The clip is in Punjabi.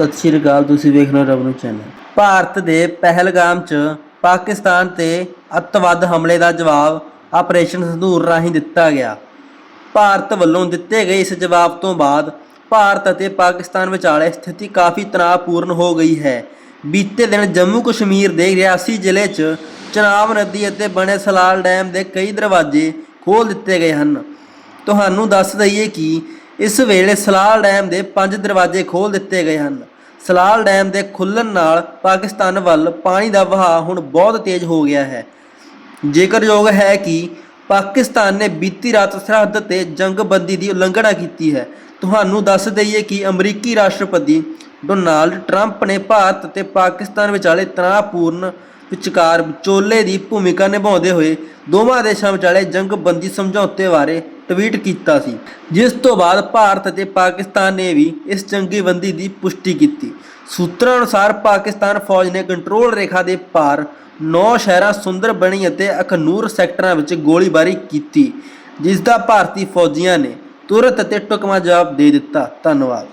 ਸਤਿ ਸ਼੍ਰੀ ਅਕਾਲ, ਤੁਸੀਂ ਵੇਖ ਰਹੇ ਹੋ ਰਵਨੂ ਚੈਨਲ ਭਾਰਤ ਦੇ ਪਹਿਲਗਾਮ 'ਚ ਪਾਕਿਸਤਾਨ ਤੇ ਅੱਤਵਾਦ ਹਮਲੇ ਦਾ ਜਵਾਬ ਆਪਰੇਸ਼ਨ ਸੰਧੂਰ ਰਾਹੀਂ ਦਿੱਤਾ ਗਿਆ। ਭਾਰਤ ਵੱਲੋਂ ਦਿੱਤੇ ਗਏ ਇਸ ਜਵਾਬ ਤੋਂ ਬਾਅਦ ਭਾਰਤ ਅਤੇ ਪਾਕਿਸਤਾਨ ਵਿਚਾਲੇ ਸਥਿਤੀ ਕਾਫੀ ਤਣਾਅਪੂਰਨ ਹੋ ਗਈ ਹੈ। ਬੀਤੇ ਦਿਨ ਜੰਮੂ ਕਸ਼ਮੀਰ ਦੇ ਰਿਆਸੀ ਜ਼ਿਲ੍ਹੇ 'ਚ ਚਨਾਬ ਨਦੀ ਅਤੇ ਬਣੇ ਸਲਾਲ ਡੈਮ ਦੇ ਕਈ ਦਰਵਾਜ਼ੇ ਖੋਲ੍ਹ ਦਿੱਤੇ ਗਏ ਹਨ। ਤੁਹਾਨੂੰ ਦੱਸ ਦਈਏ ਕਿ ਇਸ ਵੇਲੇ ਸਲਾਲ ਡੈਮ ਦੇ ਪੰਜ ਦਰਵਾਜ਼ੇ ਖੋਲ੍ਹ ਦਿੱਤੇ ਗਏ ਹਨ। ਸਲਾਲ ਡੈਮ ਦੇ ਖੁੱਲਣ ਨਾਲ ਪਾਕਿਸਤਾਨ ਵੱਲ ਪਾਣੀ ਦਾ ਵਹਾਅ ਹੁਣ ਬਹੁਤ ਤੇਜ਼ ਹੋ ਗਿਆ ਹੈ। ਜ਼ਿਕਰਯੋਗ ਹੈ ਕਿ ਪਾਕਿਸਤਾਨ ਨੇ ਬੀਤੀ ਰਾਤ ਸਰਹੱਦ ਤੇ ਜੰਗਬੰਦੀ ਦੀ ਉਲੰਘਣਾ ਕੀਤੀ ਹੈ। ਤੁਹਾਨੂੰ ਦੱਸ ਦਈਏ ਕਿ ਅਮਰੀਕੀ ਰਾਸ਼ਟਰਪਤੀ ਡੋਨਾਲਡ ਟਰੰਪ ਨੇ ਭਾਰਤ ਅਤੇ ਪਾਕਿਸਤਾਨ ਵਿਚਾਲੇ ਤਣਾਅਪੂਰਨ ਵਿਚਕਾਰ ਵਿਚੋਲੇ ਦੀ ਭੂਮਿਕਾ ਨਿਭਾਉਂਦੇ ਹੋਏ ਦੋਵਾਂ ਦੇਸ਼ਾਂ ਵਿਚਾਲੇ ਜੰਗਬੰਦੀ ਸਮਝੌਤੇ ਬਾਰੇ ਟਵੀਟ ਕੀਤਾ ਸੀ। ਜਿਸ ਤੋਂ ਬਾਅਦ ਭਾਰਤ ਅਤੇ ਪਾਕਿਸਤਾਨ ਨੇ ਵੀ ਇਸ ਜੰਗੀਬੰਦੀ ਦੀ ਪੁਸ਼ਟੀ ਕੀਤੀ। ਸੂਤਰਾਂ ਅਨੁਸਾਰ ਪਾਕਿਸਤਾਨ ਫੌਜ ਨੇ ਕੰਟਰੋਲ ਰੇਖਾ ਦੇ ਪਾਰ ਨੌ ਸ਼ਹਿਰਾਂ ਸੁੰਦਰ ਬਣੀ ਅਤੇ ਅਖਨੂਰ ਸੈਕਟਰਾਂ ਵਿੱਚ ਗੋਲੀਬਾਰੀ ਕੀਤੀ ਜਿਸ ਦਾ ਭਾਰਤੀ ਫੌਜੀਆਂ ਨੇ ਤੁਰੰਤ ਅਤੇ ਟੁਕਮਾ ਜਵਾਬ ਦੇ ਦਿੱਤਾ। ਧੰਨਵਾਦ।